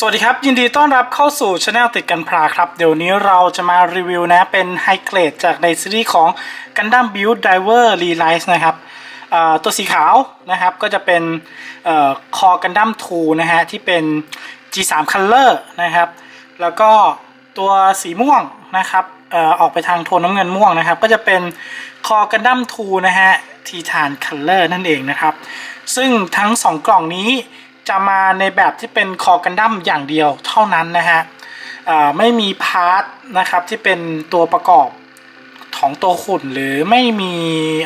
สวัสดีครับ ยินดีต้อนรับเข้าสู่ช anel ติดกันพราครับ เดี๋ยวนี้เราจะมารีวิวนะ เป็นไฮเกรดจากในซีรีส์ของ Gundam Build Diver Relize นะครับตัวสีขาวนะครับก็จะเป็นคอ Gundam 2นะฮะ ที่เป็น G3 Color นะครับ แล้วก็ตัวสีม่วงนะครับอออกไปทางโทนน้ำเงินม่วงนะครับ ก็จะเป็นคอ Gundam 2นะฮะทีทาน Color นั่นเองนะครับ ซึ่งทั้ง 2 กล่องนี้ จะมาในแบบที่เป็นคอกันดั้มอย่างเดียวเท่านั้นนะฮะไม่มีพาร์ทนะครับที่เป็นตัวประกอบของตัวขุนหรือไม่มี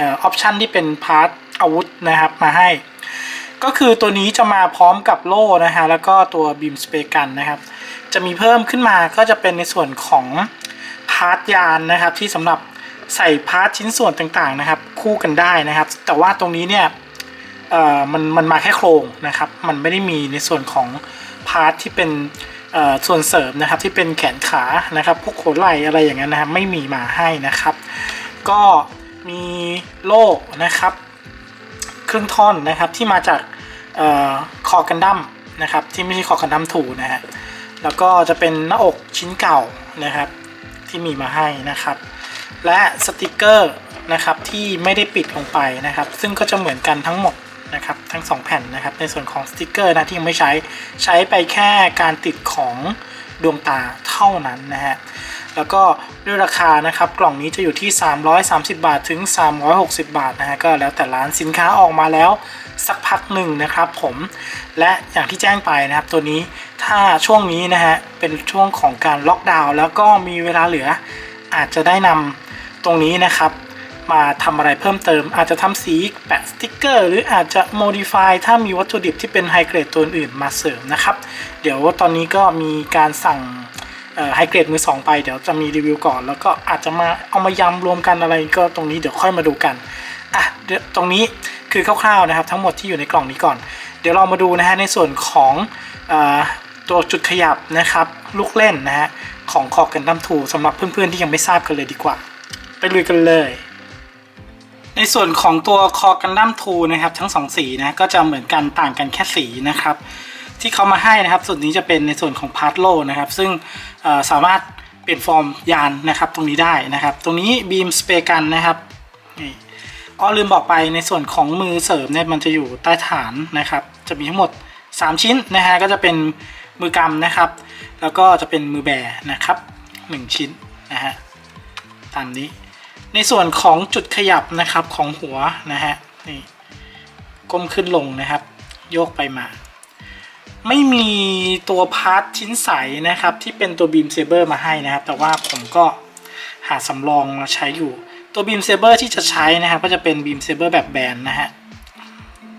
ออปชันที่เป็นพาร์ทอาวุธนะครับมาให้ ก็คือตัวนี้จะมาพร้อมกับโล่นะฮะแล้วก็ตัวบีมสเปกันนะครับ จะมีเพิ่มขึ้นมาก็จะเป็นในส่วนของพาร์ทยานนะครับที่สำหรับใส่พาร์ทชิ้นส่วนต่างๆนะครับ คู่กันได้นะครับ แต่ว่าตรงนี้เนี่ย มันมันมาแค่โครงนะครับ มันไม่ได้มีในส่วนของพาร์ทที่เป็นส่วนเสริมนะครับที่เป็นแขนขานะครับพวกโขนไหล่อะไรอย่างนั้นนะครับไม่มีมาให้นะครับ ก็มีโล่นะครับ เครึ่องท่อนนะครับที่มาจากออคอกันดั้มนะครับที่ไม่ใช่คอกันดั้มถูนะฮะแล้วก็จะเป็นหน้าอกชิ้นเก่านะครับที่มีมาให้นะครับ และสติกเกอร์นะครับที่ไม่ได้ปิดลงไปนะครับ ซึ่งก็จะเหมือนกันทั้งหมด นะครับทั้ง 2 แผ่นนะครับ ในส่วนของสติกเกอร์นะที่ยังไม่ใช้ใช้ไปแค่การติดของดวงตาเท่านั้นนะฮะแล้วก็ด้วยราคานะครับกล่องนี้จะอยู่ที่ 330 บาทถึง 360 บาทนะฮะก็แล้วแต่ร้านสินค้าออกมาแล้วสักพักหนึ่งนะครับผมและอย่างที่แจ้งไปนะครับตัวนี้ถ้าช่วงนี้นะฮะเป็นช่วงของการล็อกดาวน์แล้วก็มีเวลาเหลืออาจจะได้นำตรงนี้นะครับ มาทำอะไรเพิ่มเติม อาจจะทำสีแปะสติกเกอร์ หรืออาจจะ modify ถ้ามีวัตถุดิบที่เป็นไฮเกรดตัวอื่นมาเสริมนะครับ เดี๋ยวตอนนี้ก็มีการสั่งไฮเกรดมือสองไปเดี๋ยวจะมีรีวิวก่อน แล้วก็อาจจะมาเอามายำรวมกันอะไรก็ตรงนี้เดี๋ยวค่อยมาดูกันอะตรงนี้คือคร่าวๆนะครับ ทั้งหมดที่อยู่ในกล่องนี้ก่อน เดี๋ยวเรามาดูนะฮะในส่วนของอตัวจุดขยับนะครับ ลูกเล่นนะฮะของคอกันดั้มทูสำหรับเพื่อนๆที่ยังไม่ทราบกันเลยดีกว่า ไปลุยกันเลย ในส่วนของตัวคอกันดั้มทูนะครับทั้งสองสีนะก็จะเหมือนกันต่างกันแค่สีนะครับ ที่เขามาให้นะครับ ส่วนนี้จะเป็นในส่วนของพาร์ทโลนะครับ ซึ่งสามารถเปลี่ยนฟอร์มยานนะครับ ตรงนี้ได้นะครับ ตรงนี้บีมสเปกันนะครับนี่อ๋อลืมบอกไปในส่วนของมือเสริมเนี่ยมันจะอยู่ใต้ฐานนะครับ จะมีทั้งหมด 3 ชิ้นนะฮะก็จะเป็นมือกำนะครับ แล้วก็จะเป็นมือแบนะครับ 1 ชิ้นนะฮะตามนี้ ในส่วนของจุดขยับนะครับของหัวนะฮะนี่ก้มขึ้นลงนะครับ โยกไปมา ไม่มีตัวพาร์ทชิ้นใสนะครับ ที่เป็นตัวบีมเซเบอร์มาให้นะครับ แต่ว่าผมก็หาสำรองมาใช้อยู่ตัวบีมเซเบอร์ที่จะใช้นะครับ ก็จะเป็นบีมเซเบอร์แบบแบนนะฮะ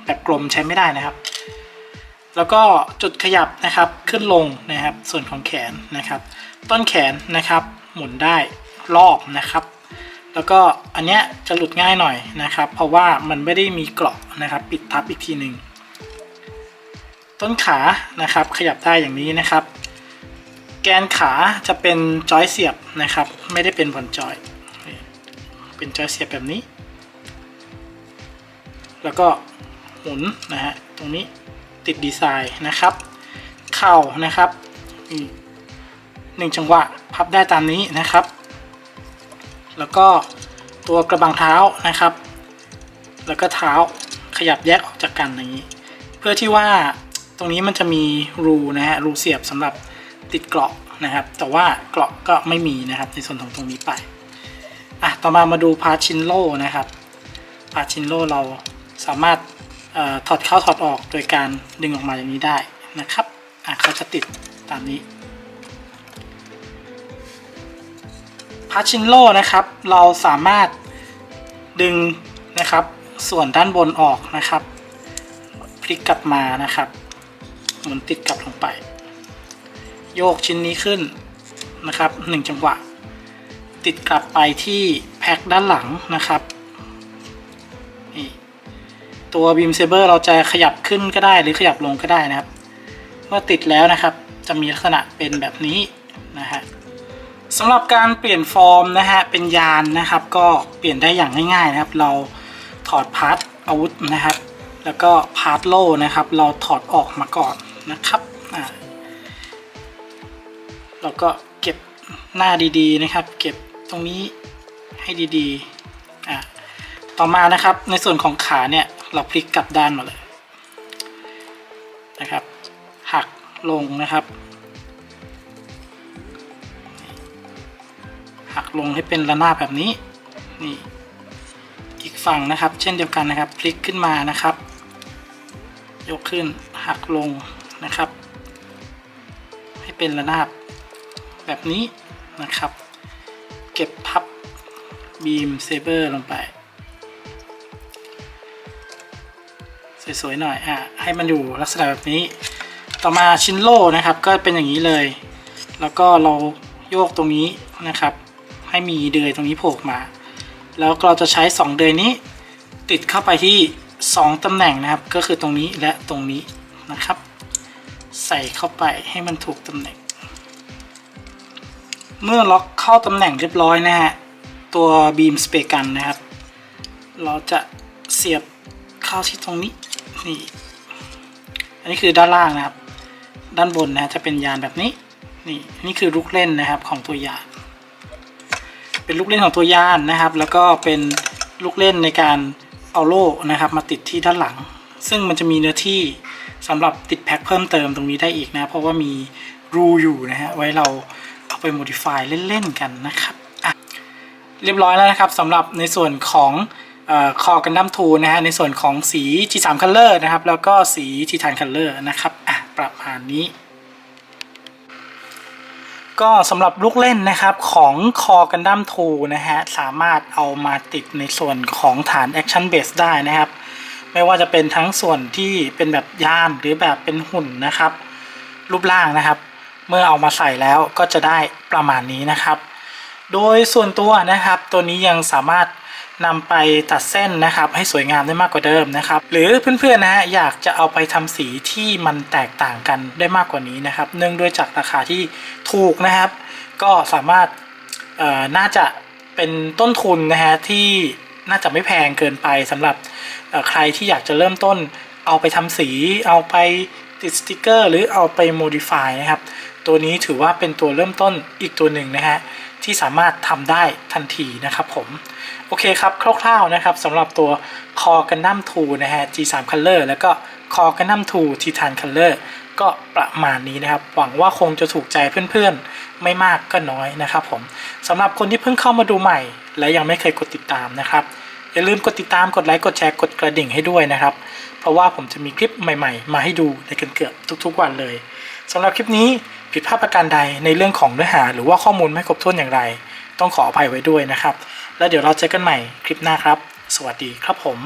แบบกลมใช้ไม่ได้นะครับ แล้วก็จุดขยับนะครับขึ้นลงนะครับ ส่วนของแขนนะครับ ต้นแขนนะครับ หมุนได้รอบนะครับ แล้วก็อันเนี้ยจะหลุดง่ายหน่อยนะครับ เพราะว่ามันไม่ได้มีเกราะนะครับ ปิดทับอีกทีหนึ่งต้นขานะครับขยับได้อย่างนี้นะครับ แกนขาจะเป็นจอยเสียบนะครับ ไม่ได้เป็นบอลจอย เป็นจอยเสียบแบบนี้ แล้วก็หมุนนะฮะตรงนี้ติดดีไซน์นะครับ เข่านะครับนี่หนึ่งจังหวะพับได้ตามนี้นะครับ แล้วก็ตัวกระบังเท้านะครับ แล้วก็เท้าขยับแยกออกจากกันอย่างนี้ เพื่อที่ว่าตรงนี้มันจะมีรูนะฮะรูเสียบสำหรับติดเกราะนะครับ แต่ว่าเกราะก็ไม่มีนะครับในส่วนของตรงนี้ไปอะต่อมามาดูพาร์ชินโลนะครับพาร์ชินโลเราสามารถออถอดเข้าถอดออกโดยการดึงออกมาอย่างนี้ได้นะครับอะเขาจะติดตามนี้ พาชินโลนะครับ เราสามารถดึงนะครับ ส่วนด้านบนออกนะครับ พลิกกลับมานะครับหมุนติดกลับลงไป โยกชิ้นนี้ขึ้นนะครับหนึ่งจังหวะ ติดกลับไปที่แพ็คด้านหลังนะครับนี่ตัวบีมเซเบอร์เราจะขยับขึ้นก็ได้หรือขยับลงก็ได้นะครับ เมื่อติดแล้วนะครับจะมีลักษณะเป็นแบบนี้นะฮะ สำหรับการเปลี่ยนฟอร์มนะฮะเป็นยานนะครับ ก็เปลี่ยนได้อย่างง่ายๆนะครับ เราถอดพาร์ทอาวุธนะครับ แล้วก็พาร์ทโล่นะครับ เราถอดออกมาก่อนนะครับอ่าเราก็เก็บหน้าดีๆนะครับ เก็บตรงนี้ให้ดีๆอะต่อมานะครับในส่วนของขาเนี่ยเราพลิกกลับด้านมาเลยนะครับ หักลงนะครับ หักลงให้เป็นระนาบแบบนี้นี่อีกฝั่งนะครับ เช่นเดียวกันนะครับ พลิกขึ้นมานะครับ ยกขึ้นหักลงนะครับ ให้เป็นระนาบแบบนี้นะครับ เก็บพับบีมเซเบอร์ลงไป สวยๆหน่อยอะให้มันอยู่ลักษณะแบบนี้ ต่อมาชิ้นโล่นะครับ ก็เป็นอย่างนี้เลย แล้วก็เราโยกตรงนี้นะครับ ให้มีเดือยตรงนี้โผล่มา แล้วเราจะใช้ 2 เดือยนี้ ติดเข้าไปที่ 2 ตำแหน่งนะครับ ก็คือตรงนี้และตรงนี้นะครับ ใส่เข้าไปให้มันถูกตำแหน่ง เมื่อล็อกเข้าตำแหน่งเรียบร้อยนะฮะตัวบีมสเปกันนะครับ เราจะเสียบเข้าที่ตรงนี้นี่อันนี้คือด้านล่างนะครับ ด้านบนนะจะเป็นยานแบบนี้นี่นี่คือลูกเล่นนะครับของตัวยาน เป็นลูกเล่นของตัวยานนะครับ แล้วก็เป็นลูกเล่นในการเอาโล่นะครับ มาติดที่ด้านหลัง ซึ่งมันจะมีเนื้อที่สำหรับติดแพ็คเพิ่มเติมตรงนี้ได้อีกนะ เพราะว่ามีรูอยู่นะฮะไว้เราเอาไป modify เล่นๆกันนะครับอะเรียบร้อยแล้วนะครับสำหรับในส่วนของคอกันดั้มทูนะฮะในส่วนของสี G3 Color นะครับ แล้วก็สีทีทาน Color นะครับอะประมาณนี้ ก็สำหรับลูกเล่นนะครับของคอกันดั้มทูนะฮะสามารถเอามาติดในส่วนของฐานแอคชั่นเบสได้นะครับ ไม่ว่าจะเป็นทั้งส่วนที่เป็นแบบย่านหรือแบบเป็นหุ่นนะครับ รูปร่างนะครับ เมื่อเอามาใส่แล้วก็จะได้ประมาณนี้นะครับ โดยส่วนตัวนะครับ ตัวนี้ยังสามารถ นำไปตัดเส้นนะครับให้สวยงามได้มากกว่าเดิมนะครับ หรือเพื่อนๆนะฮะอยากจะเอาไปทำสีที่มันแตกต่างกันได้มากกว่านี้นะครับ เนื่องด้วยจากราคาที่ถูกนะครับ ก็สามารถเอ่อน่าจะเป็นต้นทุนนะฮะที่น่าจะไม่แพงเกินไปสำหรับใครที่อยากจะเริ่มต้นเอาไปทำสี เอาไปติดสติกเกอร์ หรือเอาไปโมดิฟายนะครับ ตัวนี้ถือว่าเป็นตัวเริ่มต้นอีกตัวหนึ่งนะฮะที่สามารถทำได้ทันทีนะครับผม โอเคครับ คร่าวๆนะครับสำหรับตัวคอกันดั้มทูนะฮะ G3 Color แล้วก็คอกันดั้มทูทีทาน Color ก็ประมาณนี้นะครับ หวังว่าคงจะถูกใจเพื่อนๆ ไม่มากก็น้อยนะครับผมสำหรับคนที่เพิ่งเข้ามาดูใหม่ และยังไม่เคยกดติดตามนะครับ อย่าลืมกดติดตามกดไลค์กดแชร์กดกระดิ่งให้ด้วยนะครับ เพราะว่าผมจะมีคลิปใหม่ ๆ มาให้ดูในเกือบทุก ๆ วันเลย สำหรับคลิปนี้ผิดพลาดประการใดในเรื่องของเนื้อหา หรือว่าข้อมูลไม่ครบถ้วนอย่างไร ต้องขออภัยไว้ด้วยนะครับ แล้วเดี๋ยวเราเจอกันใหม่คลิปหน้าครับ สวัสดีครับผม